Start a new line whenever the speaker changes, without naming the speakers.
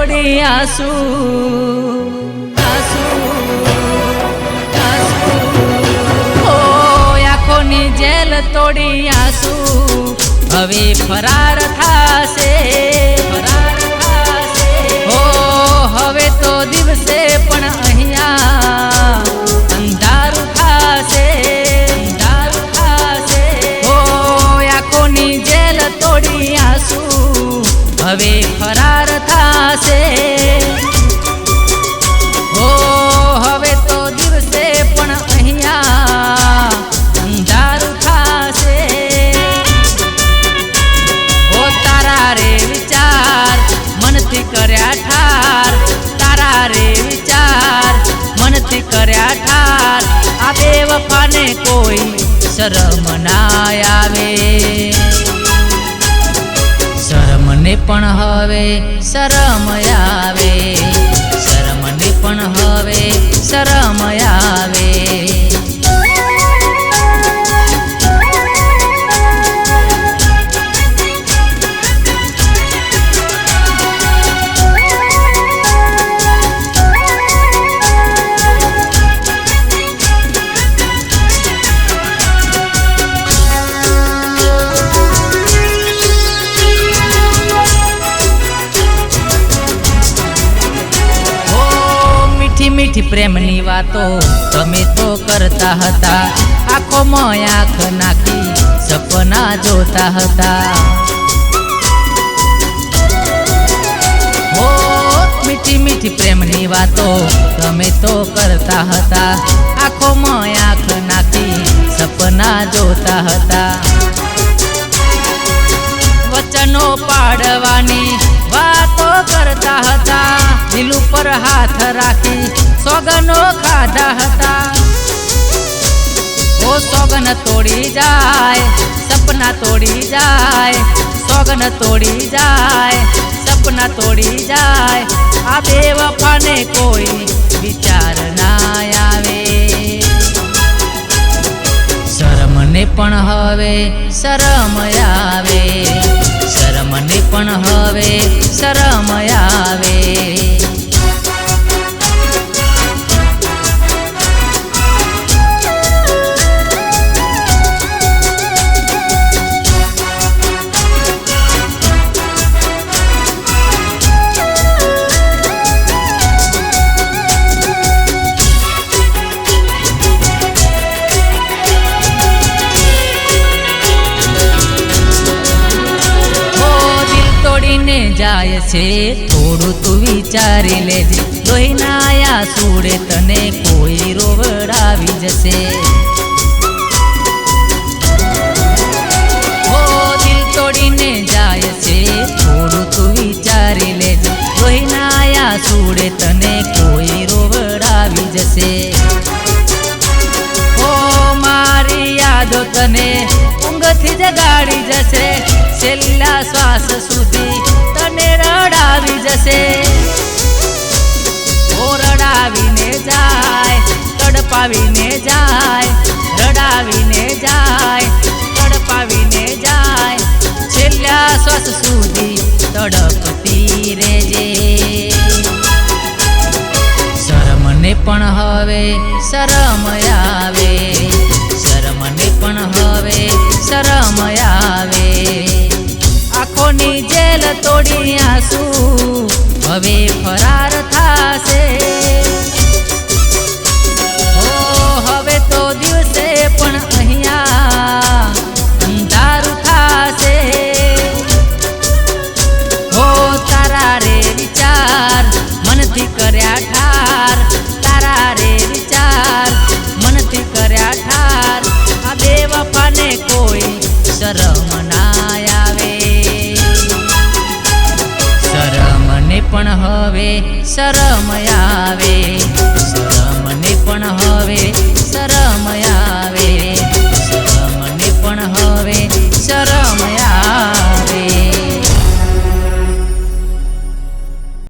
તોડી આસુ આસુ આસુ. ઓ આંખોની જેલ તોડી આસુ. હવે ફરાર કર્યા ઠાર. આ બે કોઈ શરમ ના આવે. શરમને પણ હવે શરમ આવે. શરમને પણ હવે શરમ આવે પ્રેમની વાતો તમે તો કરતા હતા. આખો આંખ નાખી સપના જોતા હતા. મીઠી મીઠી પ્રેમની વાતો તમે તો કરતા હતા. આખો આંખ નાખી સપના જોતા હતા. વચનો પાડવાની વાતો કરતા હતા. દિલ ઉપર હાથ રાખી સોગનો ખાધા હતા. ઓ સોગન તોડી જાય, સપના તોડી જાય, સોગન તોડી જાય, સપના તોડી જાય. આ બે વફાને કોઈ વિચાર ના આવે. શરમને પણ હવે શરમ આવે. શરમને પણ હવે શરમ આવે. છે? થોડું તું વિચારી લેજે. તને કોઈ રોવડાવી જશે. દિલ તોડીને જાય તને કોઈ રોવડાવી જશે. તને ઊંઘથી જગાડી જશે. છેલ્લા શ્વાસ સુધી જશે ઓરડાવીને જાય, તડપાવીને જાય, રડાવીને જાય, તડપાવીને જાય. છેલ્લા શ્વાસ સુધી તડપતી રહેજે. શરમને પણ હવે શરમ